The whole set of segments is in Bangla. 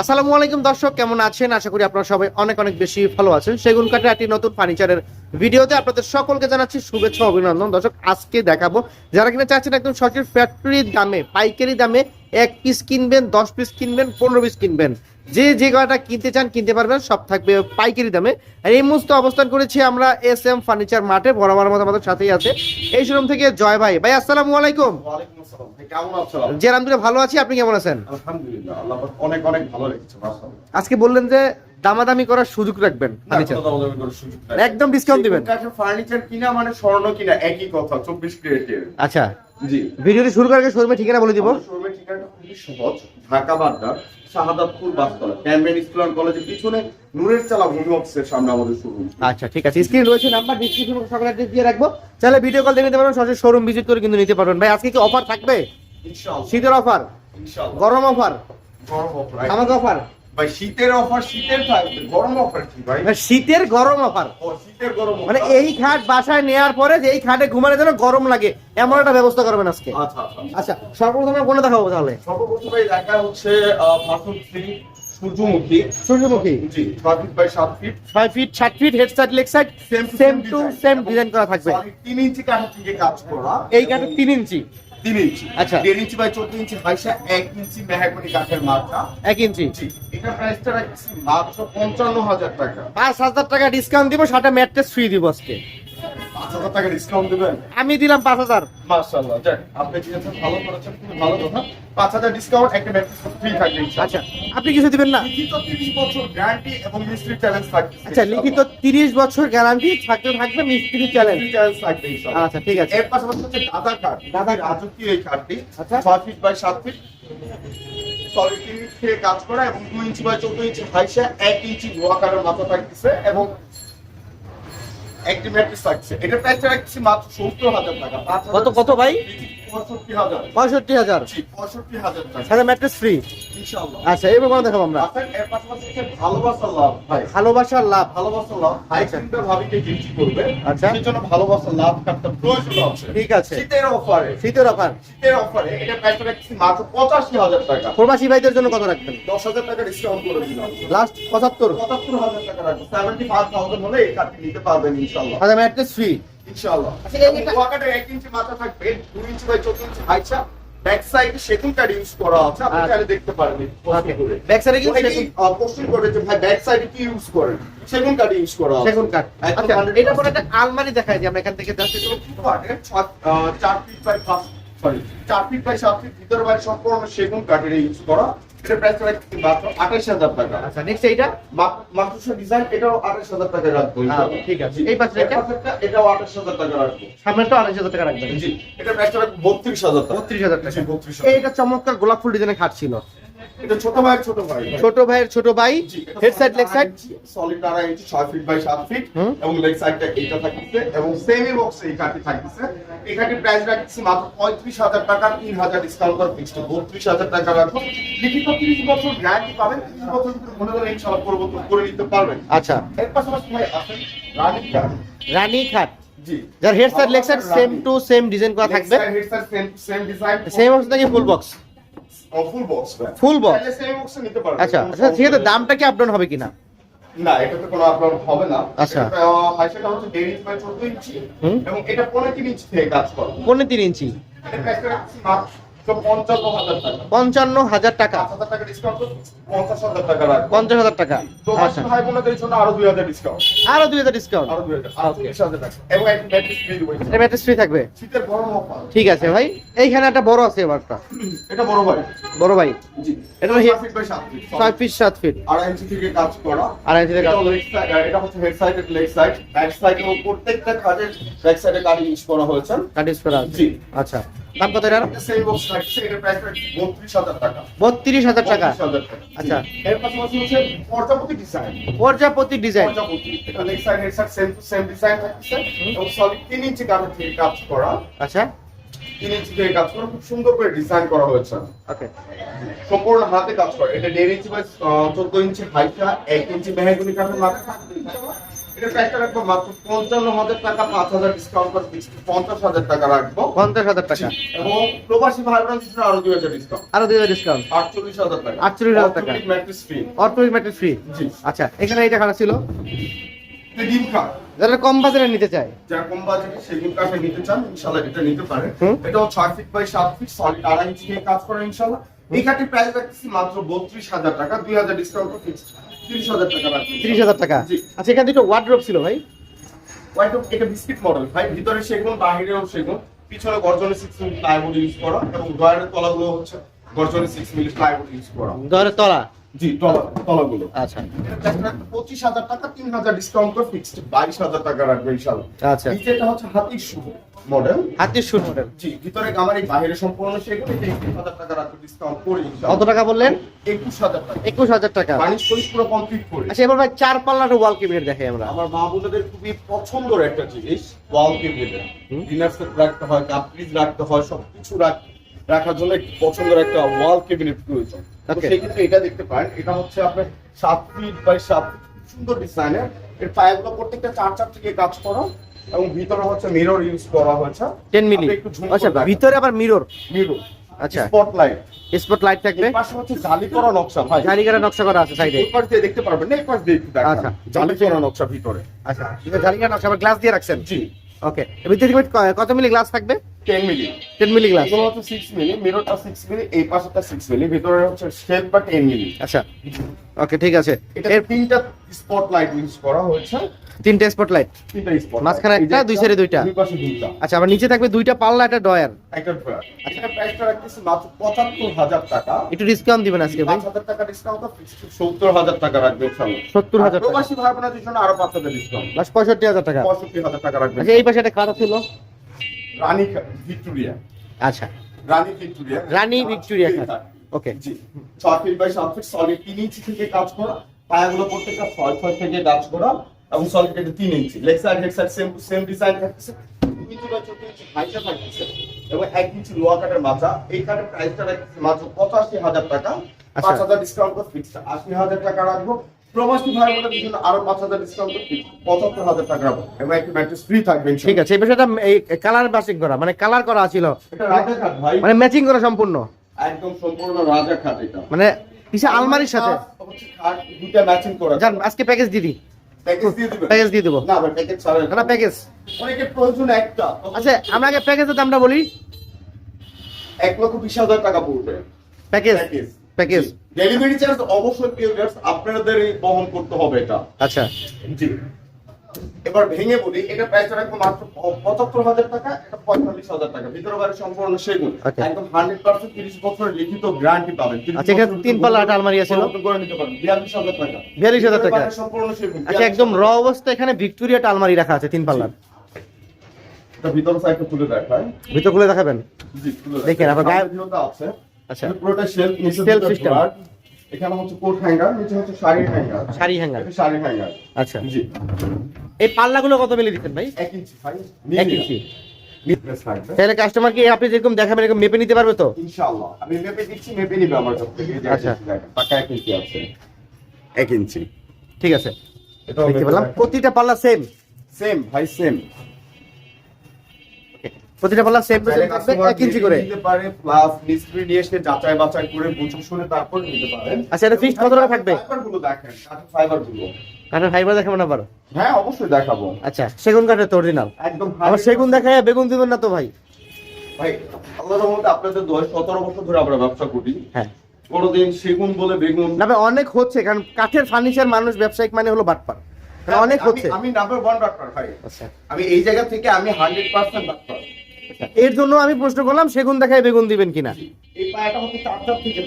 আসসালামু আলাইকুম দর্শক, কেমন আছেন? আশা করি আপনারা সবাই অনেক অনেক বেশি ভালো আছেন। সেগুন কাঠের একটি নতুন ফার্নিচারের ভিডিওতে আপনাদের সকলকে জানাচ্ছি শুভেচ্ছা, অভিনন্দন। দর্শক, আজকে দেখাবো যারা কিনা চাচ্ছেন একদম সঠিক ফ্যাক্টরির দামে, পাইকারি দামে এক পিস কিনবেন, দশ পিস কিনবেন, পনেরো পিস কিনবেন। যে যে গাড়িটা কিনতে চান কিনতে পারবেন সব থাকবে পাইকারি দামে। আর এই মুহূর্তে অবস্থান করেছি আমরা এস এম ফার্নিচার মাঠে বরাবর মতো আমাদের সাথেই আছে। এই শোরুম থেকে জয় ভাই। ভাই আসসালামু আলাইকুম। জি আলহামদুলিল্লাহ ভালো আছি। আপনি কেমন আছেন? আলহামদুলিল্লাহ আল্লাহ পাক অনেক অনেক ভালো আজকে বললেন যে দামাদামি করার সুযোগ রাখবেন। একদম ডিসকাউন্ট দিবেন। ফার্নিচার কিনা মানে স্বর্ণ কিনা একই কথা 24 ক্যারেটের। আচ্ছা। জি। ভিডিওটি শুরু করার আগে শোরুমের ঠিকানা বলে দিব। শোরুমের ঠিকানাটা খুবই সহজ। Dhaka Badda Shahadatpur Bashtola Cambrian school and কলেজের পিছনে নূরের চালা ভূমি অফিসের সামনে আমাদের শোরুম আচ্ছা ঠিক আছে। স্ক্রিন রয়েছে নাম্বার ডিসক্রিপশন সকল দিয়ে রাখব। তাহলে ভিডিও কল দেখে নিতে পারবেন সরাসরি শোরুম ভিজিট করে কিন্তু নিতে পারবেন। ভাই আজকে কি অফার থাকবে? ইনশাআল্লাহ। শীতের অফার ইনশাআল্লাহ। গরম অফার গরম অফার আমাকে অফার ভাই শীতের অফার শীতের থাকবে গরম অফার কি ভাই? শীতের গরম অফার ও শীতের গরম মানে এই খাট বাসায় পরে যে এই খাটে ঘুমানোর জন্য গরম লাগে এমন একটা ব্যবস্থা করবেন আজকে। আচ্ছা আচ্ছা আচ্ছা। সর্বপ্রথমে দেখাবো তাহলে? সর্বপ্রথম দেখা হচ্ছে থ্রি সূর্যমুখী। সূর্যমুখী? জি ছয় ফিট বাই সাত ফিট ছয় ফিট ষাট feet head side leg side Same same to same design করা থাকবে। তিন ইঞ্চি কাঠের থেকে কাজ করা। এই কাঠে তিন ইঞ্চি তিন ইঞ্চি। আচ্ছা। দেড় ইঞ্চি বাই চোদ্দ ইঞ্চি হাইসা এক ইঞ্চি মেহাগনি কাঠের মাথা এক ইঞ্চি। এটা প্রাইসটা রাখছি মাত্র পঞ্চান্ন হাজার টাকা। পাঁচ হাজার টাকা ডিসকাউন্ট দিব সাথে ম্যাট্রেস ফ্রি দিব আজকে। টাকা ডিসকাউন্ট দেবেন? আমি দিলাম পাঁচ হাজার। মাশাআল্লাহ যাক আপনি দিয়েছেন ভালো করেছেন খুব ভালো কথা। পাঁচ হাজার ডিসকাউন্ট একটা ম্যাট্রেস ফ্রি থাকবে আচ্ছা আপনি কিছু দিবেন না? লিখিত তিরিশ বছর গ্যারান্টি এবং মিস্ত্রি চ্যালেঞ্জ থাকবে আচ্ছা লিখিত তিরিশ বছর গ্যারান্টি থাকতে থাকবে মিস্ত্রি চ্যালেঞ্জ চ্যালেঞ্জ থাকবে আচ্ছা ঠিক আছে। এর পাশাপাশি হচ্ছে দাদা কাঠ দাদা রাজকীয় এই কাঠটি আচ্ছা। ছয় ফিট বাই সাত ফিট সলিড থেকে কাজ করা এবং দুই ইঞ্চি বাই চোদ্দ ইঞ্চি হাইসা এক ইঞ্চি গোয়া কাঠের মাথা থাকতেছে এবং একটি ম্যাট্রিক্স থাকছে। এটা প্যাচ রাখছি মাত্র সত্তর হাজার টাকা কত কত ভাই? পঁয়ষট্টি হাজার। সাথে ম্যাট্রেস ফ্রি ইনশাআল্লাহ। আচ্ছা এবার কোনো দেখাবো আমরা। আচ্ছা, ভালোবাসার লাভ ভাই। ভালোবাসার লাভ। ভালোবাসার লাভ ভাই আচ্ছা। চিন্তা ভাবিকে গিফট করবে। আচ্ছা। সেই জন্য ভালোবাসার লাভ কার্ডটা প্রয়োজন আছে। ঠিক আছে। শীতের অফারে শীতের অফার শীতের অফারে এটা প্রাইসটা রাখছি মাত্র পঁচাশি হাজার টাকা। প্রবাসী ভাইদের জন্য কত রাখবেন? দশ হাজার টাকা ডিসকাউন্ট করে দিলাম। লাস্ট পঁচাত্তর। পঁচাত্তর হাজার টাকা রাখব। সেভেন্টি ফাইভ থাউজেন্ড হলে এই কার্ডটি নিতে পারবেন ইনশাল্লাহ আচ্ছা ম্যাট্রেস ফ্রি ইনশাল্লাহ এই এটা- ওয়াকাটে এক ইঞ্চি মাথা থাকবে দুই ইঞ্চি বাই চোদ্দ ইঞ্চি হাইটটা। ব্যাক সাইডে সেগুন কার্ড ইউজ করা আছে আপনি। চাইলে দেখতে পারেন ব্যাক সাইডে কিন্তু অনেকেই, সেগুন করবে যে ভাই ব্যাক সাইডে কি ইউজ করেন? সেগুন কার্ড ইউজ করা আছে। সেগুন কাঠ আচ্ছা এটা পরে একটা আলমারি দেখাই যে আমরা এখান থেকে যাচ্ছি? ছয়- চার ফিট বাই পাঁচ সরি চার ফিট বাই সাত ফিট ভিতর বাইরে সম্পূর্ণ সেগুন কাঠের ইউজ করা। এটা প্রাইস রাখছি মাত্র আঠাশ হাজার টাকা। আচ্ছা নেক্সট এইটা? মাত্র- মাত্র ডিজাইন এটাও টাকা রাখব। ঠিক আছে। এই পাশে এটা? এটাও আঠাশ হাজার টাকা রাখব। সামনেটা টাকা রাখবেন। জি এটা প্রাইস রাখব বত্রিশ হাজার টাকা। বত্রিশ হাজার টাকা। জি, 32,000 এইটা চমৎকার গোলাপ ফুল ডিজাইনে খাট ছিল। এটা ছোট ভাই ছোট ভাই। ছোট ভাইয়ের ছোট ভাই head side leg side solid আড়াই ইঞ্চি ছয় ফিট বাই ফিট এবং লেগ সাইডটা এইটা থাকতেছে এবং সেমি বক্সে এই কাঠি থাকতেছে। এই কাঠির প্রাইস রাখছি মাত্র পঁয়ত্রিশ হাজার টাকা ডিসকাউন্ট করে ফিক্সড লিখিত বছর গ্যারান্টি পাবেন বছর মনে করেন ইনশাল্লাহ পরিবর্তন করে নিতে পারবেন। আচ্ছা। এর পাশাপাশি ভাই আছেন রানিক কাঠ রানী খাট? জি। যার head side leg side same to same design করা থাকবে? সেম সেম ডিজাইন সেম নাকি full box full box full box same box নিতে পারবেন আচ্ছা আচ্ছা ঠিক আছে দামটা কি আপডাউন হবে কিনা? না এটাতে কোনো আপনার হবে না। আচ্ছা। হাইসেটা হচ্ছে দেড় ইঞ্চি বাই চোদ্দ ইঞ্চি এবং এটা পনেরো তিন ইঞ্চি থেকে কাজ করে। পনেরো তিন ইঞ্চি এটা প্রাইসটা মাত্র পঞ্চান্ন হাজার টাকা। পঞ্চাশ হাজার টাকা আচ্ছা। আরও দুই হাজার ডিসকাউন্ট আরও দুই হাজার ডিসকাউন্ট ম্যাট্রেস ফ্রি থাকবে? ঠিক আছে ভাই। এইখানে একটা বড় আছে এবারটা। এটা বড় ভাই। বড় ভাই। এটা এটা হে- ফিট বাই সাত ফিট ছয় ফিট সাত ফিট আড়াই ইঞ্চি থেকে কাজ করা। আড়াই ইঞ্চি থেকে কাজ এটা হলো leg side, আহ, এটা হচ্ছে head side leg side back side এবং প্রত্যেকটা কাজের ব্যাক সাইডে গাড়ি ইউজ করা হয়েছে। কাটিস করা জি। আচ্ছা। দাম কত এটার? এটা সেম বক্স থাকছে এটা প্রাইস বত্রিশ হাজার টাকা। বত্রিশ হাজার টাকা? 32,000 টাকা। আচ্ছা। এর পাশাপাশি হচ্ছে পর্যাপতি ডিজাইন পর্যাপতি ডিজাইন পর্যাপতি এটা leg side head side same to same design থাকছে এবং সলিড তিন ইঞ্চি থেকে কাজ করা। আচ্ছা। তিন ইঞ্চি থেকে কাজ করা খুব সুন্দর করে ডিজাইন করা হয়েছে। ওকে। সম্পূর্ণ হাতে কাজ করে। এটা দেড় ইঞ্চি বাই চোদ্দ ইঞ্চি হাইটটা এক ইঞ্চি মেহাগুনি কাঠের মাথা এটা প্রাইসটা রাখব মাত্র পঞ্চান্ন হাজার টাকা পাঁচ হাজার ডিসকাউন্ট করে ফিক্সড পঞ্চাশ হাজার টাকা রাখব। পঞ্চাশ হাজার টাকা। এবং প্রবাসী ভাই বোনের জন্য আরও দুই হাজার ডিসকাউন্ট আরও দুই হাজার ডিসকাউন্ট আটচল্লিশ হাজার টাকা। 48,000 টাকা। ম্যাট্রিক্স ফ্রি অর্থনৈতিক ম্যাট্রিক ফ্রি আচ্ছা এখানে এটা খারাপ ছিল? ডিম কার্ড যারা কম বাজারে নিতে চায়। যারা কম সেগুন কাঠে নিতে চান এটা নিতে পারে। এটাও ছয় ফিট বাই সাত ফিট সলিড আড়াই ইঞ্চি দিয়ে কাজ করে ইনশাল্লাহ এই কাঠের প্রাইস রাখতেছি মাত্র বত্রিশ হাজার টাকা দুই হাজার ডিসকাউন্ট ফিক্সড তিরিশ হাজার টাকা রাখছি তিরিশ হাজার টাকা? জি। আচ্ছা এখানে দুটো ওয়ার্ড্রপ ছিল ভাই? ওয়ার্ড্রপ এটা বিস্কিট মডেল ভাই ভিতরে সেগুন বাহিরেও সেগুন। পিছনে গর্জনে সিক্স মিলি প্লাইউড ইউজ করা এবং ডয়ারের তলাগুলো হচ্ছে গর্জনে সিক্স মিলি প্লাইউড ইউজ করা। দরের তলা? জি তলা তলাগুলো। আচ্ছা। পঁচিশ হাজার টাকা তিন হাজার ডিসকাউন্ট করে ফিক্সড বাইশ হাজার টাকা রাখবে ইনশাল্লাহ আচ্ছা। নিচেটা হচ্ছে হাতির শুভ মডেল হাতির শুট মডেল জি ভিতরে গামারি বাইরে সম্পূর্ণ সেগুলো এটা একুশ হাজার টাকা রাখবে ডিসকাউন্ট করে কত টাকা বললেন? একুশ হাজার টাকা। একুশ হাজার টাকা। বানিশ পলিশ পুরো কমপ্লিট করে। আচ্ছা এবার ভাই চার পাল্লার ওয়াল কেবিনেট দেখাই আমরা। আমার মা বোনদের খুবই পছন্দের একটা জিনিস ওয়াল কেবিনেট হুম। ডিনার সেট রাখতে হয় কাপ রাখতে হয় সবকিছু রাখ- রাখার জন্য পছন্দের একটা ওয়াল কেবিনেট প্রয়োজন। তো সেই ক্ষেত্রে এটা দেখতে পারেন এটা হচ্ছে আপনার সাত ফিট বাই সাত সুন্দর ডিজাইনের এর। পায়াগুলো প্রত্যেকটা চার চার থেকে কাজ করা এবং ভিতরে হচ্ছে মিরর ইউজ করা হয়েছে। টেন মিলি করে আচ্ছা। ভিতরে আবার মিরর মিরর আচ্ছা। স্পটলাইট স্পট লাইট থাকবে পাশে হচ্ছে জালি করা নকশা ভাই। জারিগারা নকশা করা আছে সাইডে দিয়ে দেখতে পারবেন না দিয়ে দেখান। আচ্ছা। জালি করা নকশা ভিতরে। আচ্ছা। এটা জারিগারা নকশা আবার গ্লাস দিয়ে রাখছেন? জি। ওকে ভিতরে কত মিলি গ্লাস থাকবে? 10 মিলি টেন মিলি গ্লাস এগুলো হচ্ছে 6 মিলি মিররটা 6 মিলি এই পাশেটা 6 মিলি ভিতরে হচ্ছে শেপ বা 10 মিলি আচ্ছা। ওকে ঠিক আছে। এটা এর তিনটা স্পটলাইট ইউজ করা হয়েছে। তিনটে স্পট লাইট তিনটা স্পট মাঝখানে একটা, দুই সাইডে দুইটা। দুই পাশে দুইটা। আচ্ছা আবার নিচে থাকবে দুইটা পাল্লা একটা ডয়ার একটা এটা প্রাইসটা রাখতেছি মাত্র 75000 টাকা। একটু ডিসকাউন্ট দিবেন আজকে ভাই। 5000 টাকা ডিসকাউন্ট 70000 টাকা রাখবে ইনশাআল্লাহ। 70000 টাকা। প্রবাসী ভাই বোনদের জন্য আরও 5000 ডিসকাউন্ট বাস পঁয়ষট্টি হাজার টাকা। 65000 টাকা রাখবে আচ্ছা এই পাশে একটা ছিল রানী ভিক্টোরিয়া। আচ্ছা। রানী ভিক্টোরিয়া। রানী ভিক্টোরিয়া খাট ওকে জি। ছয় ফিট বাই সাত ফিট সলিড তিন ইঞ্চি থেকে কাজ করা পায়াগুলো প্রত্যেকটা ছয় ছয় থেকে কাজ করা এবং সলিড এটা তিন inch leg side same same design থাকতেছে। ইঞ্চি বা চোদ্দ ইঞ্চি হাইটটা থাকতেছে। এবং এক ইঞ্চি লোয়া কাটের মাথা এই কাটের প্রাইসটা রাখতেছে মাত্র পঁচাশি হাজার টাকা। আচ্ছা। পাঁচ হাজার ডিসকাউন্ট করে ফিক্সড আশি হাজার টাকা রাখব। প্রবাসী ভাই বোনদের জন্য আরও পাঁচ হাজার ডিসকাউন্ট পঁচাত্তর হাজার টাকা এবং একটি ম্যাট্রেস ফ্রি থাকবে ঠিক আছে এই কালার ব্রাশিং করা মানে কালার করা ছিল। মানে ম্যাচিং করা সম্পূর্ণ। একদম সম্পূর্ণ রাজা খাট এটা। মানে পিছে আলমারির সাথে। খাট ম্যাচিং করা। জান আজকে প্যাকেজ দিয়ে দিই। প্যাকেজ দিয়ে দিবেন? প্যাকেজ দিয়ে দেবো। না প্যাকেজ ছাড়া না না প্যাকেজ অনেকের প্রয়োজন একটা। আচ্ছা আমরা আগে প্যাকেজের দামটা বলি। এক লক্ষ বিশ হাজার টাকা পড়বে। Package package package delivery charge অবশ্যই পেয়ার্স আপনাদেরই বহন করতে হবে এটা। আচ্ছা। জি। এবার ভেঙে বলি এটা প্রাইস রাখব মাত্র পঁচাত্তর হাজার টাকা এটা পঁয়তাল্লিশ হাজার টাকা। ভিতরে বাড়ি সম্পূর্ণ সেগুন। একদম হান্ড্রেড পার্সেন্ট তিরিশ বছরের লিখিত গ্যারান্টি পাবেন। আচ্ছা, এখানে তিন পাল্লা একটা আলমারি আছে করে নিতে পারবেন। বিয়াল্লিশ হাজার টাকা। 42,000 টাকা। সম্পূর্ণ সেগুন। আচ্ছা একদম র অবস্থা এখানে ভিক্টোরিয়াটা আলমারি রাখা আছে তিন পাল্লার এটা ভিতর সাইডটা খুলে দেখায় ভিতর খুলে দেখাবেন? জি, তুলে দেখেন। আপনার গায়ে- আছে। আচ্ছা। পুরোটা শেলফ নিচে system। drawer, এখানে হচ্ছে কোট হ্যাঙ্গার নিচে হচ্ছে sari hanger sari hanger sari hanger আচ্ছা। জি। এই পাল্লাগুলো কত মিলি দিচ্ছেন ভাই? এক ইঞ্চি ভাই। এক ইঞ্চি। তাহলে কাস্টমার কি আপনি যেরকম দেখাবেন এরকম মেপে নিতে পারবে তো? ইনশাআল্লাহ। আমি মেপে দিচ্ছি মেপে নিবে আমার কাছ থেকে আচ্ছা। পাকা এক ইঞ্চি আছে। এক ইঞ্চি। ঠিক আছে। এটাও দেখতে পেলাম। প্রতিটা পাল্লা সেম সেম ভাই সেম প্রতিটা পাল্লা সেম থাকবে এক ইঞ্চি করে। নিতে পারে প্লাস মিস্ত্রি নিয়ে এসে যাচাই বাছাই করে বুঝে শুনে তারপর নিতে পারেন আচ্ছা, এটা fixed কত টাকা থাকবে? ফাইবারগুলো দেখেন কাঠের ফাইবারগুলো কাঠের ফাইবার দেখাবেন আবার হ্যাঁ অবশ্যই দেখাবো। আচ্ছা সেগুন কাঠের তো অরিজিনাল একদম আবার সেগুন দেখায় বেগুন দিবেন না তো ভাই? ভাই আল্লাহর রহমতে আপনাদের দশ সতেরো বছর ধরে আমরা ব্যবসা করি। হ্যাঁ। কোনোদিন সেগুন বলে বেগুন না অনেক হচ্ছে কারণ কাঠের ফার্নিচার মানুষ ব্যবসায়িক মানে হলো বাটপার। অনেক হচ্ছে। আমি নাম্বার ওয়ান ডাক্তার ভাই। আচ্ছা। আমি এই জায়গা থেকে আমি হান্ড্রেড পার্সেন্ট ডাক্তার এর জন্য আমি প্রশ্ন করলাম সেগুন দেখায় বেগুন দিবেন কিনা? এই পায়াটা হচ্ছে থেকে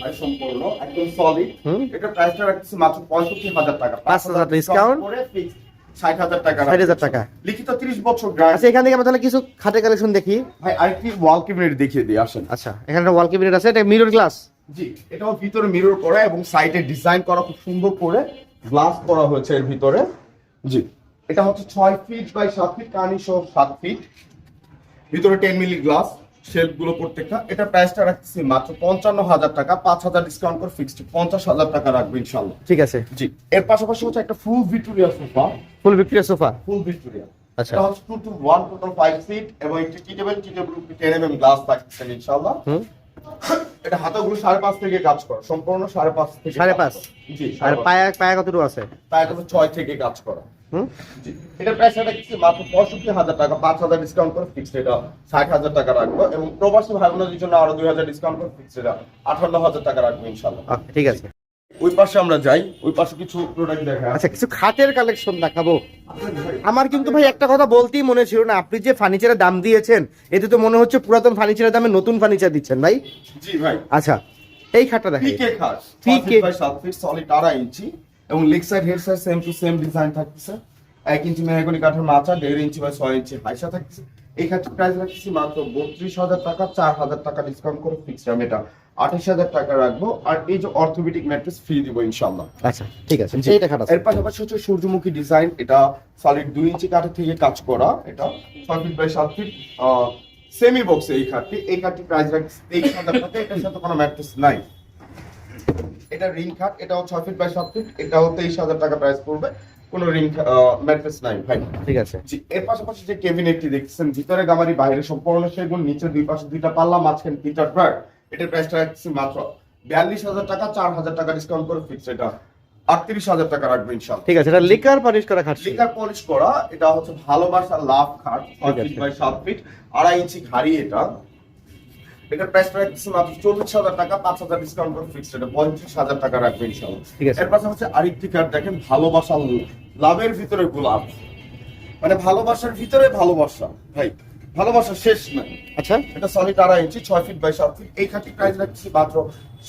ভাই সম্পূর্ণ একদম সলিড এটা প্রাইসটা মাত্র পঁয়ষট্টি হাজার টাকা। 5,000 discount। করে ফিক্স ষাট হাজার টাকা 60,000 টাকা। লিখিত ত্রিশ বছর আচ্ছা এখান থেকে আমরা তাহলে কিছু খাটে কালেকশন দেখি। ভাই আরেকটি ওয়াল ক্যাবিনেট দেখিয়ে দিই আসেন। আচ্ছা এখানে ওয়াল ক্যাবিনেট আছে এটা মিরর গ্লাস জি এটাও ভিতরে মিরর করা এবং সাইডে ডিজাইন করা খুব সুন্দর করে গ্লাস করা হয়েছে এর ভিতরে। জি এটা হচ্ছে ছয় ফিট বাই সাত ফিট কানি সহ সাত ফিট ভিতরে টেন মিলি গ্লাস শেলফগুলো প্রত্যেকটা। এটা প্রাইসটা রাখতেছি মাত্র পঞ্চান্ন হাজার টাকা পাঁচ হাজার ডিসকাউন্ট করে ফিক্সড পঞ্চাশ হাজার টাকা রাখব ইনশাল্লাহ ঠিক আছে। জি এর পাশাপাশি হচ্ছে একটা full Victoria sofa full Victoria sofa full Victoria আচ্ছা। এটা হচ্ছে two two one total five seat এবং একটি tea table tea table ten M M glass থাকছে ইনশাল্লাহ এটা হাতাগুলো সাড়ে পাঁচ থেকে কাজ করা সম্পূর্ণ সাড়ে পাঁচ থেকে সাড়ে পাঁচ? জি আর পায়া পায়া কতটুকু আছে? পায়াগুলো ছয় থেকে কাজ করা। এটা প্রাইস রাখছি মাত্র পঁয়ষট্টি হাজার টাকা পাঁচ হাজার ডিসকাউন্ট করে ফিক্সড এটা ষাট হাজার টাকা রাখব এবং প্রবাসী ভাই বোনদের জন্য আরও দুই হাজার ডিসকাউন্ট করে ফিক্সড এটা আঠান্ন হাজার টাকা রাখব ইনশাল্লাহ। ঠিক আছে। ওই পাশে আমরা যাই ওই পাশে কিছু প্রোডাক্ট দেখা আচ্ছা কিছু খাটের কালেকশন দেখাবো। আমার কিন্তু ভাই একটা কথা বলতেই মনে ছিল না আপনি যে ফার্নিচারের দাম দিয়েছেন এতে তো মনে হচ্ছে পুরাতন ফার্নিচারের দামে নতুন ফার্নিচার দিচ্ছেন ভাই? জি ভাই। আচ্ছা এই খাটটা দেখাই। পিকে খাট। পিকে বাই সাত ফিট সলিড ইঞ্চি। এবং leg side head side same to same design থাকতেছে। এক ইঞ্চি মেহগনি কাঠের মাচা দেড় ইঞ্চি বাই ছয় ইঞ্চি হাইসা থাকছে এই খাটের প্রাইস রাখছি মাত্র বত্রিশ হাজার টাকা চার হাজার টাকা ডিসকাউন্ট করে ফিক্সড আমি এটা আঠাশ হাজার টাকা রাখব আর এই যে অর্থোপেডিক ম্যাট্রেস ফ্রি দিব ইনশাল্লাহ আচ্ছা ঠিক আছে। এইটা খাট আছে। এর পাশাপাশি হচ্ছে সূর্যমুখী ডিজাইন এটা সলিড দুই ইঞ্চি কাঠের থেকে কাজ করা। এটা ছয় ফিট বাই সাত ফিট সেমি বক্সে এই খাটটি এই খাটটি প্রাইস রাখছি তেইশ হাজার টাকা। এটার সাথে কোনো ম্যাট্রেস নাই। এটা রিং খাট এটাও ছয় ফিট বাই সাত ফিট এটাও তেইশ হাজার টাকা প্রাইস পড়বে। কোনো রিং ম্যাট্রেস নাই ভাই। ঠিক আছে। জি এর পাশাপাশি যে কেবিনেটটি দেখছেন ভিতরে গামারি বাইরে সম্পূর্ণ সেগুন নিচে দুই পাশে দুইটা পাল্লা মাঝখানে তিনটা ড্রয়ার এটার প্রাইসটা রাখছি মাত্র বিয়াল্লিশ হাজার টাকা চার হাজার টাকা ডিসকাউন্ট করে ফিক্স এটা। আটত্রিশ হাজার টাকা রাখবে ইনশাল্লাহ। ঠিক আছে এটা লিকার পানিশ করা খাট। লিকার পলিশ করা এটা হচ্ছে ভালোবাসার লাভ খাট ছয় ফিট বাই সাত ফিট আড়াই ইঞ্চি ঘাড়ি এটা। এটা প্রাইস রাখছি মাত্র চল্লিশ হাজার টাকা পাঁচ হাজার ডিসকাউন্ট করে ফিক্সড এটা পঁয়ত্রিশ হাজার টাকা রাখবে ইনশাল্লাহ এর পাশাপাশি আরেকটি কার্ড দেখেন ভালোবাসার লাভের ভিতরে গোলাপ। মানে ভালোবাসার ভিতরে ভালোবাসা ভাই। ভালোবাসা শেষ নাই। আচ্ছা। এটা সলিড আড়াই ইঞ্চি ছয় ফিট বাই সাত ফিট এই খাটি প্রাইস রাখছি মাত্র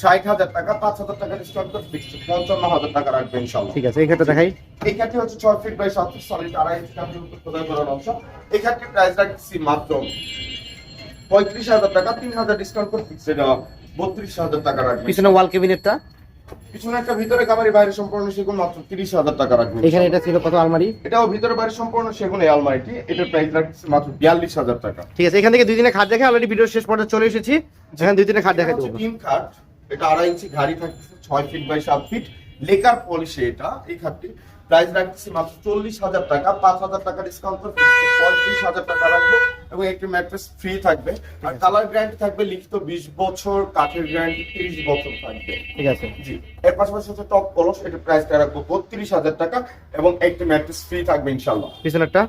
ষাট হাজার টাকা পাঁচ হাজার টাকা ডিসকাউন্ট করে ফিক্সড পঞ্চান্ন হাজার টাকা রাখবে ইনশাল্লাহ ঠিক আছে এই খাটটা দেখাই। এই খাটটি হচ্ছে ছয় ফিট বাই সাত ফিট সলিড আড়াই ইঞ্চি। কাঠের উপর খোদাই করার অংশ। এই খাটটির প্রাইস রাখছি মাত্র পঁয়ত্রিশ হাজার টাকা তিন হাজার ডিসকাউন্ট করে ফিক্স এটা বত্রিশ হাজার টাকা রাখবে পিছনে ওয়াল ক্যাবিনেটটা পিছনে একটা ভিতরে কামারি বাইরে সম্পূর্ণ সেগুন মাত্র তিরিশ হাজার টাকা রাখবে এখানে এটা ছিল কত আলমারি? এটাও ভিতরে বাইরে সম্পূর্ণ সেগুন এই আলমারিটি। এটার প্রাইস রাখছি মাত্র বিয়াল্লিশ হাজার টাকা। ঠিক আছে এখান থেকে দুই দিনে খাট দেখে অলরেডি ভিডিও শেষ পর্যন্ত চলে এসেছি। এখানে দুই দিনে খাট এটা দেবো। হচ্ছে খাট। এটা আড়াই ইঞ্চি ঘাড়ি থাকতেছে ছয় ফিট বাই সাত ফিট লেকার পলিশে এটা। এই খাটটি প্রাইস রাখছি মাত্র চল্লিশ হাজার টাকা পাঁচ হাজার টাকা ডিসকাউন্ট করে পঁয়ত্রিশ হাজার টাকা রাখব এবং একটি ম্যাট্রেস ফ্রি থাকবে। আর কালার গ্যারান্টি থাকবে লিখিত বিশ বছর কাঠের গ্যারান্টি তিরিশ বছর থাকবে। ঠিক আছে। জি। এর পাশাপাশি হচ্ছে টপ কলস এটা প্রাইসটা রাখব বত্রিশ হাজার টাকা এবং একটি ম্যাট্রেস ফ্রি থাকবে ইনশাল্লাহ পিছনেরটা?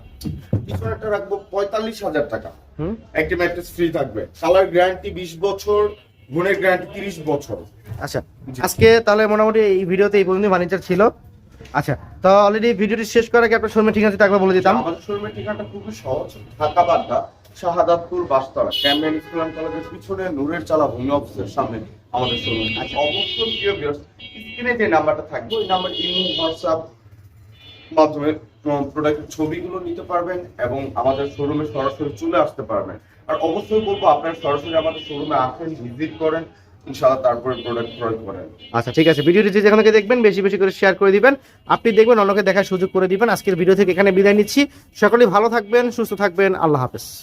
পিছনেরটা রাখব পঁয়তাল্লিশ হাজার টাকা। হুম? একটি ম্যাট্রেস ফ্রি থাকবে। কালার গ্যারান্টি বিশ বছর গুণের গ্যারান্টি তিরিশ বছর। আচ্ছা। আজকে তাহলে মোটামুটি এই ভিডিওতে এই পর্যন্ত ফার্নিচার ছিল। আচ্ছা তো অলরেডি ভিডিওটি শেষ করার আগে আপনার শোরুমের ঠিকানা একবার বলে দিতাম। আমাদের শোরুমের ঠিকানাটা খুবই সহজ ঢাকা বাড্ডা শাহাদাতপুর বাসতলা ক্যামেন ইসলাম কলেজের পিছনে নূরের চালা ভূমি অফিসের সামনে আমাদের শোরুম। আচ্ছা। অবশ্যই প্রিয় ভিউয়ার্স স্ক্রিনে যে নাম্বারটা থাকবে ওই নাম্বার ইমো হোয়াটসঅ্যাপ মাধ্যমে প্রোডাক্টের ছবিগুলো নিতে পারবেন এবং আমাদের শোরুমে সরাসরি চলে আসতে পারবেন। আর অবশ্যই বলব আপনারা সরাসরি আমাদের শোরুমে আসেন ভিজিট করেন আচ্ছা ঠিক আছে। ভিডিওটি দেখবেন, বেশি বেশি করে শেয়ার করে দিবেন। আপনি দেখবেন অন্যকে দেখার সুযোগ করে দিবেন। আজকের ভিডিও থেকে এখানে বিদায় নিচ্ছি। সকলেই ভালো থাকবেন, সুস্থ থাকবেন। আল্লাহ হাফেজ।